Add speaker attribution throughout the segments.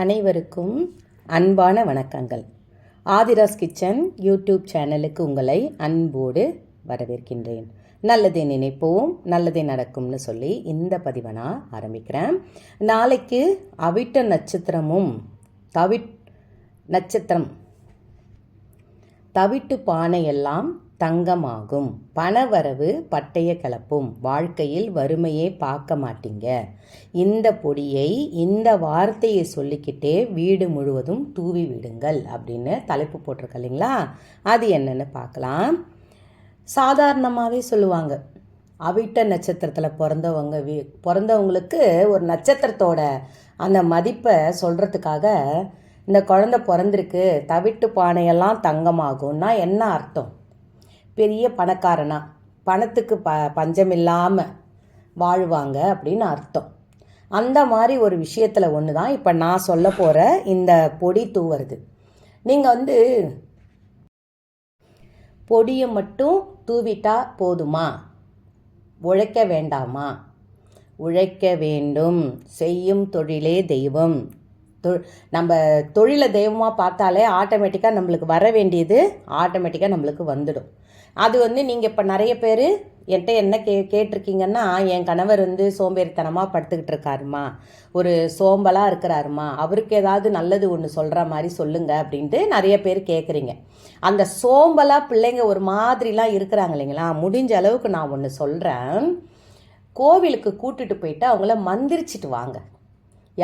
Speaker 1: அனைவருக்கும் அன்பான வணக்கங்கள். ஆதிராஸ் கிச்சன் யூடியூப் சேனலுக்கு உங்களை அன்போடு வரவேற்கின்றேன். நல்லதை நினைப்போம் நல்லதே நடக்கும்னு சொல்லி இந்த பதிவை நான் ஆரம்பிக்கிறேன். நாளைக்கு அவிட்ட நட்சத்திரமும் தவிட் நட்சத்திரம் தவிட்டு பானையெல்லாம் தங்கமாகும். பணவரவு பட்டைய கலப்பும். வாழ்க்கையில் வறுமையே பார்க்க மாட்டீங்க. இந்த பொடியை இந்த வார்த்தையை சொல்லிக்கிட்டே வீடு முழுவதும் தூவி விடுங்கள் அப்படின்னு தலைப்பு போட்டிருக்க இல்லைங்களா? அது என்னன்னு பார்க்கலாம். சாதாரணமாகவே சொல்லுவாங்க. அவிட்ட நட்சத்திரத்தில் பிறந்தவங்க வீ பிறந்தவங்களுக்கு ஒரு நட்சத்திரத்தோட அந்த மதிப்பை சொல்கிறதுக்காக இந்த குழந்தை பிறந்திருக்கு தவிட்டு பானையெல்லாம் தங்கமாகும்னா என்ன அர்த்தம்? பெரிய பணக்காரனா. பணத்துக்கு ப பஞ்சம் இல்லாமல் வாழ்வாங்க அப்படின்னு அர்த்தம். அந்த மாதிரி ஒரு விஷயத்தில் ஒன்று தான் இப்போ நான் சொல்ல போகிற இந்த பொடி தூவுறது. நீங்கள் வந்து பொடியை மட்டும் தூவிட்டா போதுமா? உழைக்க வேண்டாமா? உழைக்க வேண்டும். செய்யும் தொழிலே தெய்வம். தொ நம்ம தொழிலை தெய்வமாக பார்த்தாலே ஆட்டோமேட்டிக்காக நம்மளுக்கு வர வேண்டியது ஆட்டோமேட்டிக்காக நம்மளுக்கு வந்துடும். அது வந்து நீங்கள் இப்போ நிறைய பேர் என்கிட்ட என்ன கே கேட்டிருக்கீங்கன்னா என் கணவர் வந்து சோம்பேறித்தனமாக படுத்துக்கிட்டு இருக்காருமா ஒரு சோம்பலாக இருக்கிறாருமா அவருக்கு ஏதாவது நல்லது ஒன்று சொல்கிற மாதிரி சொல்லுங்க அப்படின்ட்டு நிறைய பேர் கேட்குறீங்க அந்த சோம்பலாக பிள்ளைங்க ஒரு மாதிரிலாம் இருக்கிறாங்க இல்லைங்களா முடிஞ்ச அளவுக்கு நான் ஒன்று சொல்கிறேன் கோவிலுக்கு கூட்டுட்டு போயிட்டு அவங்கள மந்திரிச்சிட்டு வாங்க.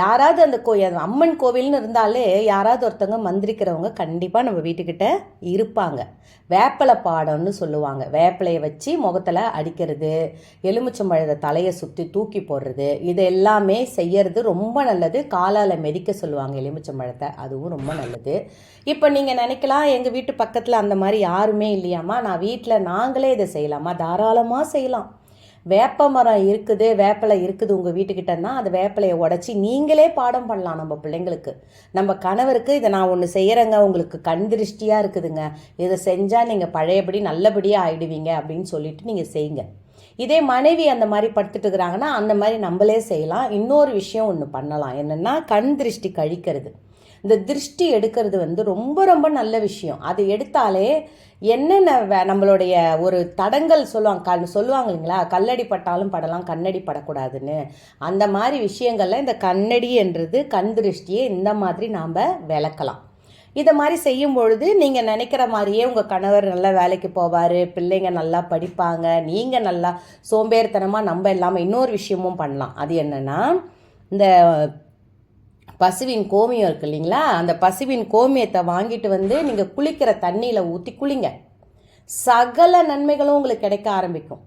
Speaker 1: யாராவது அந்த கோ அம்மன் கோவில்னு இருந்தாலே யாராவது ஒருத்தவங்க மந்திரிக்கிறவங்க கண்டிப்பாக நம்ம வீட்டுக்கிட்ட இருப்பாங்க. வேப்பிலை பாடம்னு சொல்லுவாங்க. வேப்பிலையை வச்சு முகத்தில் அடிக்கிறது எலுமிச்சம்பழத்தை தலையை சுற்றி தூக்கி போடுறது இது எல்லாமே செய்யறது ரொம்ப நல்லது. காலால் மெதிக்க சொல்லுவாங்க எலுமிச்சம்பழத்தை அதுவும் ரொம்ப நல்லது. இப்போ நீங்கள் நினைக்கலாம் எங்கள் வீட்டு பக்கத்தில் அந்த மாதிரி யாருமே இல்லையாம்மா. நான் வீட்டில் நாங்களே இதை செய்யலாமா? தாராளமாக செய்யலாம். வேப்ப மரம் இருக்குது வேப்பிலை இருக்குது உங்கள் வீட்டுக்கிட்டன்னா அந்த வேப்பிலையை உடச்சி நீங்களே பாடம் பண்ணலாம் நம்ம பிள்ளைங்களுக்கு. நம்ம கணவருக்கு இதை நான் ஒன்று செய்கிறேங்க உங்களுக்கு கண் திருஷ்டியாக இருக்குதுங்க. இதை செஞ்சால் நீங்கள் பழையபடி நல்லபடியாக ஆயிடுவீங்க அப்படின்னு சொல்லிட்டு நீங்கள் செய்யுங்க. இதே மனைவி அந்த மாதிரி படுத்துட்டு இருக்கிறாங்கன்னா அந்த மாதிரி நம்மளே செய்யலாம். இன்னொரு விஷயம் ஒன்று பண்ணலாம். என்னென்னா கண் திருஷ்டி கழிக்கிறது. இந்த திருஷ்டி எடுக்கிறது வந்து ரொம்ப ரொம்ப நல்ல விஷயம். அது எடுத்தாலே என்னென்ன நம்மளுடைய ஒரு தடங்கள் சொல்லுவாங்க கல் சொல்லுவாங்க இல்லைங்களா? கல்லடி பட்டாலும் படலாம் கண்ணடி படக்கூடாதுன்னு. அந்த மாதிரி விஷயங்கள்ல இந்த கண்ணடி என்றது கண் திருஷ்டியை இந்த மாதிரி நாம் விளக்கலாம். இதை மாதிரி செய்யும் பொழுது நீங்கள் நினைக்கிற மாதிரியே உங்கள் கணவர் நல்லா வேலைக்கு போவார் பிள்ளைங்க நல்லா படிப்பாங்க நீங்கள் நல்லா சோம்பேறித்தனமாக நம்ம இல்லாமல் இன்னொரு விஷயமும் பண்ணலாம். அது என்னென்னா இந்த பசுவின் கோமியம் இருக்கு இல்லைங்களா? அந்த பசுவின் கோமியத்தை வாங்கிட்டு வந்து நீங்கள் குளிக்கிற தண்ணியில் ஊற்றி குளிங்க. சகல நன்மைகளும் உங்களுக்கு கிடைக்க ஆரம்பிக்கும்.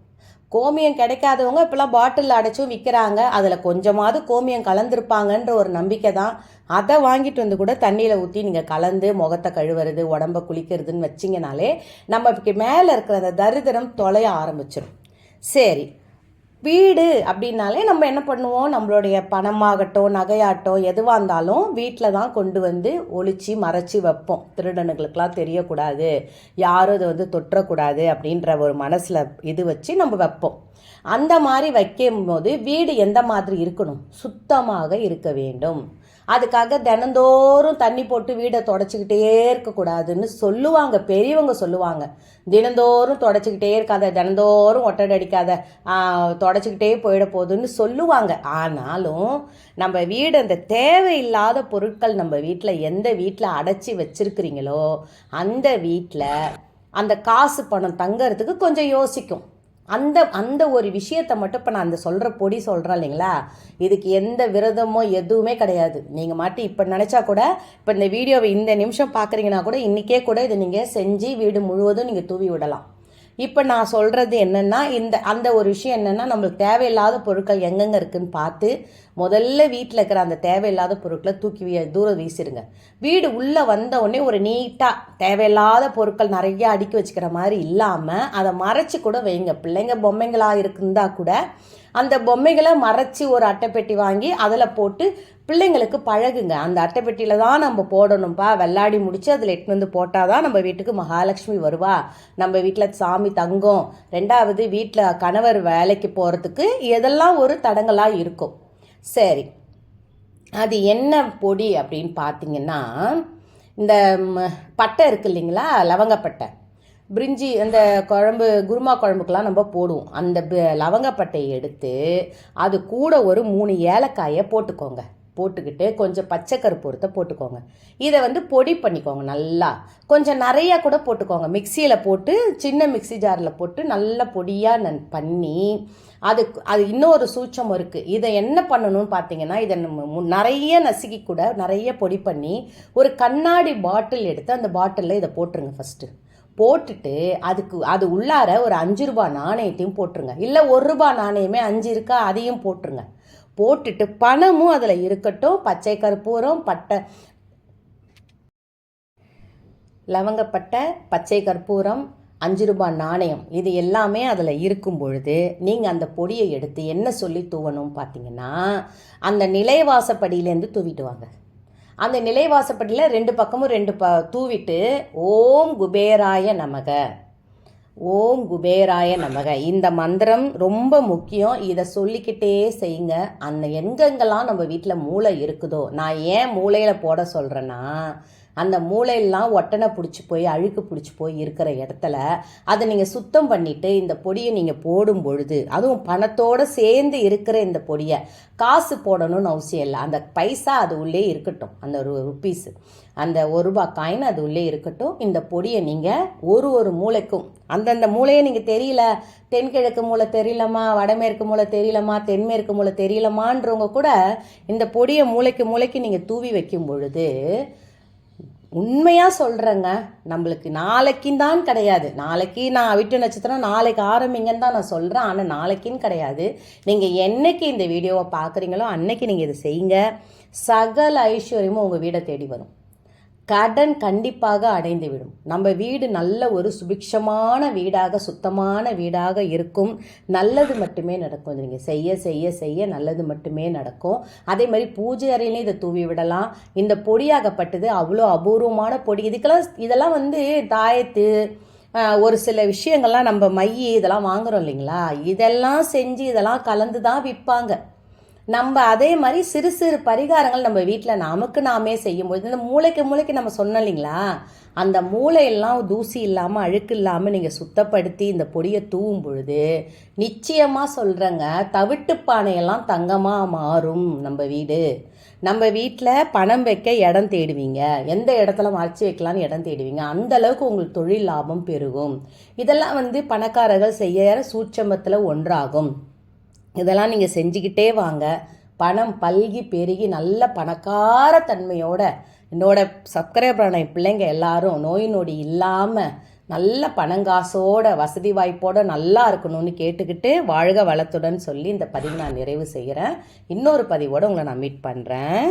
Speaker 1: கோமியம் கிடைக்காதவங்க இப்போலாம் பாட்டிலில் அடைச்சும் விற்கிறாங்க அதில் கொஞ்சமாவது கோமியம் கலந்துருப்பாங்கன்ற ஒரு நம்பிக்கை தான். அதை வாங்கிட்டு வந்து கூட தண்ணியில் ஊற்றி நீங்கள் கலந்து முகத்தை கழுவுறது உடம்ப குளிக்கிறதுன்னு வச்சிங்கனாலே நம்ம மேலே இருக்கிற அந்த தரித்திரம் தொலைய ஆரம்பிச்சிடும் சரி வீடு அப்படின்னாலே நம்ம என்ன பண்ணுவோம்? நம்மளுடைய பணமாகட்டும் நகையாட்டம் எதுவாக இருந்தாலும் வீட்டில் தான் கொண்டு வந்து ஒழிச்சு மறைச்சி வைப்போம். திருடனுங்களுக்கெல்லாம் தெரியக்கூடாது. யாரும் இதை வந்து தொற்றக்கூடாது அப்படின்ற ஒரு மனசில் இது வச்சு நம்ம வைப்போம். அந்த மாதிரி வைக்கும் போது வீடு எந்த மாதிரி இருக்கணும்? சுத்தமாக இருக்க வேண்டும். அதுக்காக தினந்தோறும் தண்ணி போட்டு வீடை தொடச்சிக்கிட்டே இருக்கக்கூடாதுன்னு சொல்லுவாங்க. பெரியவங்க சொல்லுவாங்க. தினந்தோறும் தொடச்சிக்கிட்டே இருக்காத தினந்தோறும் ஒட்டடை அடிக்காத தொடச்சிக்கிட்டே போயிட போகுதுன்னு சொல்லுவாங்க. ஆனாலும் நம்ம வீடு அந்த தேவையில்லாத பொருட்கள் நம்ம வீட்டில் எந்த வீட்டில் அடைச்சி வச்சிருக்கிறீங்களோ அந்த வீட்டில் அந்த காசு பணம் தங்கிறதுக்கு கொஞ்சம் யோசிக்கும். அந்த அந்த ஒரு விஷயத்தை மட்டும் இப்போ நான் அந்த சொல்கிற பொடி சொல்கிறேன் இல்லைங்களா? இதுக்கு எந்த விரதமோ எதுவுமே கிடையாது. நீங்கள் மாட்டி இப்போ நினச்சா கூட இப்போ இந்த வீடியோவை இந்த நிமிஷம் பார்க்குறீங்கன்னா கூட இன்றைக்கே கூட இதை நீங்கள் செஞ்சு வீடு முழுவதும் நீங்கள் தூவி விடலாம். இப்போ நான் சொல்கிறது என்னென்னா இந்த அந்த ஒரு விஷயம் என்னென்னா நம்மளுக்கு தேவையில்லாத பொருட்கள் எங்கெங்கே இருக்குன்னு பார்த்து முதல்ல வீட்டில் இருக்கிற அந்த தேவையில்லாத பொருட்களை தூக்கி வீ- தூரம் வீசிடுங்க வீடு உள்ளே வந்த உடனே ஒரு நீட்டாக தேவையில்லாத பொருட்கள் நிறைய அடுக்கி வச்சுக்கிற மாதிரி இல்லாமல் அதை மறைச்சி கூட வைங்க. பிள்ளைங்க பொம்மைங்களாக இருந்தால் கூட அந்த பொம்மைகளை மறைச்சி ஒரு அட்டைப்பெட்டி வாங்கி அதில் போட்டு பிள்ளைங்களுக்கு பழகுங்க. அந்த அட்டைப்பெட்டியில் தான் நம்ம போடணும்ப்பா வெள்ளாடி முடிச்சு அதில் எட்டுன்னு வந்து போட்டால் தான் நம்ம வீட்டுக்கு மகாலட்சுமி வருவா. நம்ம வீட்டில் சாமி தங்கும். ரெண்டாவது வீட்டில் கணவர் வேலைக்கு போகிறதுக்கு எதெல்லாம் ஒரு தடங்களாக இருக்கும். சரி. அது என்ன பொடி அப்படின்னு பார்த்தீங்கன்னா இந்த பட்டை இருக்கு இல்லைங்களா? லவங்கப்பட்டை பிரிஞ்சி அந்த குழம்பு குருமா குழம்புக்கெலாம் நம்ம போடுவோம். அந்த லவங்கப்பட்டையை எடுத்து அது கூட ஒரு மூணு ஏலக்காயை போட்டுக்கோங்க. போட்டுக்கிட்டு கொஞ்சம் பச்சை கருப்பூரத்தை போட்டுக்கோங்க. இதை வந்து பொடி பண்ணிக்கோங்க நல்லா. கொஞ்சம் நிறையா கூட போட்டுக்கோங்க. மிக்சியில் போட்டு சின்ன மிக்ஸி ஜாரில் போட்டு நல்லா பொடியாக நன் பண்ணி அதுக்கு அது இன்னொரு சூட்சம் இருக்குது இதை என்ன பண்ணணும்னு பார்த்தீங்கன்னா இதை மு- நிறைய நசுக்கி கூட நிறைய பொடி பண்ணி ஒரு கண்ணாடி பாட்டில் எடுத்து அந்த பாட்டிலில் இதை போட்டுருங்க ஃபஸ்ட்டு போட்டுட்டு அதுக்கு அது உள்ளார ஒரு அஞ்சு ரூபா நாணயத்தையும் போட்டுருங்க. இல்லை ஒரு ரூபா நாணயமே அஞ்சு இருக்கா அதையும் போட்டுருங்க. போட்டுட்டு பணமும் அதில் இருக்கட்டும் பச்சை கற்பூரம் பட்டை லவங்கப்பட்டை பச்சை கற்பூரம் அஞ்சு ரூபாய் நாணயம் இது எல்லாமே அதில் இருக்கும் பொழுது நீங்கள் அந்த பொடியை எடுத்து என்ன சொல்லி தூவணும் பார்த்தீங்கன்னா அந்த நிலைவாசப்படியிலேருந்து தூவிட்டு வாங்க. அந்த நிலைவாசப்படியில் ரெண்டு பக்கமும் ரெண்டு ப தூவிட்டு ஓம் குபேராய நமக. ஓம் குபேராய நமக. இந்த மந்திரம் ரொம்ப முக்கியம். இதை சொல்லிக்கிட்டே செய்யுங்க. அந்த எங்கெங்கெல்லாம் நம்ம வீட்டில் மூளை இருக்குதோ நான் ஏன் மூளையில் போட சொல்கிறேன்னா அந்த மூளையெல்லாம் ஒட்டனை பிடிச்சி போய் அழுக்கு பிடிச்சி போய் இருக்கிற இடத்துல அதை நீங்கள் சுத்தம் பண்ணிவிட்டு இந்த பொடியை நீங்கள் போடும் பொழுது அதுவும் பணத்தோடு சேர்ந்து இருக்கிற இந்த பொடியை காசு போடணும்னு அவசியம் இல்லை. அந்த பைசா அது உள்ளே இருக்கட்டும். அந்த ஒரு ருப்பீஸு அந்த ஒரு ரூபாய் காயின் அது உள்ளே இருக்கட்டும். இந்த பொடியை நீங்கள் ஒரு ஒரு மூளைக்கும் அந்தந்த மூளையை நீங்கள் தெரியல. தென்கிழக்கு மூளை தெரியலமா வடமேற்கு மூளை தெரியலமா தென்மேற்கு மூளை தெரியலமான்றவங்க கூட இந்த பொடியை மூளைக்கு மூளைக்கு நீங்கள் தூவி வைக்கும் பொழுது உண்மையாக சொல்கிறேங்க நம்மளுக்கு நாளைக்குன்னு தான் கிடையாது. நாளைக்கு நான் அவிட்டு நட்சத்திரம் நாளைக்கு ஆரம்பிங்கன்னு தான் நான் சொல்கிறேன் ஆனால் நாளைக்குன்னு கிடையாது. நீங்கள் என்னைக்கு இந்த வீடியோவை பார்க்குறீங்களோ அன்னைக்கு நீங்கள் இதை செய்யுங்க. சகல ஐஸ்வர்யமும் உங்கள் வீடை தேடி வரும். கடன் கண்டிப்பாக அடைந்து விடும் நம்ம வீடு நல்ல ஒரு சுபிக்ஷமான வீடாக சுத்தமான வீடாக இருக்கும். நல்லது மட்டுமே நடக்கும். நீங்கள் செய்ய செய்ய செய்ய நல்லது மட்டுமே நடக்கும். அதே மாதிரி பூஜை அறையிலையும் இதை தூவி விடலாம். இந்த பொடியாகப்பட்டது அவ்வளோ அபூர்வமான பொடி. இதுக்கெல்லாம் இதெல்லாம் வந்து தாயத்து ஒரு சில விஷயங்கள்லாம் நம்ம மை இதெல்லாம் வாங்குறோம் இல்லைங்களா? இதெல்லாம் செஞ்சு இதெல்லாம் கலந்து தான் விற்பாங்க. நம்ம அதே மாதிரி சிறு சிறு பரிகாரங்கள் நம்ம வீட்டில் நமக்கு நாமே செய்யும்போது இந்த மூளைக்கு மூளைக்கு நம்ம சொன்னோம் இல்லைங்களா? அந்த மூளையெல்லாம் தூசி இல்லாமல் அழுக்கு இல்லாமல் நீங்கள் சுத்தப்படுத்தி இந்த பொடியை தூவும் பொழுது நிச்சயமாக சொல்கிறேங்க தவிட்டு பானையெல்லாம் தங்கமாக மாறும் நம்ம வீடு. நம்ம வீட்டில் பணம் வைக்க இடம் தேடுவீங்க. எந்த இடத்துல மறைச்சி வைக்கலாம்னு இடம் தேடுவீங்க. அந்த அளவுக்கு உங்களுக்கு தொழில் லாபம் பெருகும். இதெல்லாம் வந்து பணக்காரர்கள் செய்ய சூட்சமத்தில் ஒன்றாகும். இதெல்லாம் நீங்கள் செஞ்சுக்கிட்டே வாங்க. பணம் பல்கி பெருகி நல்ல பணக்கார தன்மையோட என்னோட சப்ஸ்கிரைபரான என் பிள்ளைங்க எல்லாரும் நோய் நொடி இல்லாமல் நல்ல பணங்காசோட வசதி வாய்ப்போட நல்லா இருக்கணும்னு கேட்டுக்கிட்டு வாழ்க வளத்துடன் சொல்லி இந்த பதிவு நான் நிறைவு செய்கிறேன். இன்னொரு பதிவோடு உங்களை நான் மீட் பண்ணுறேன்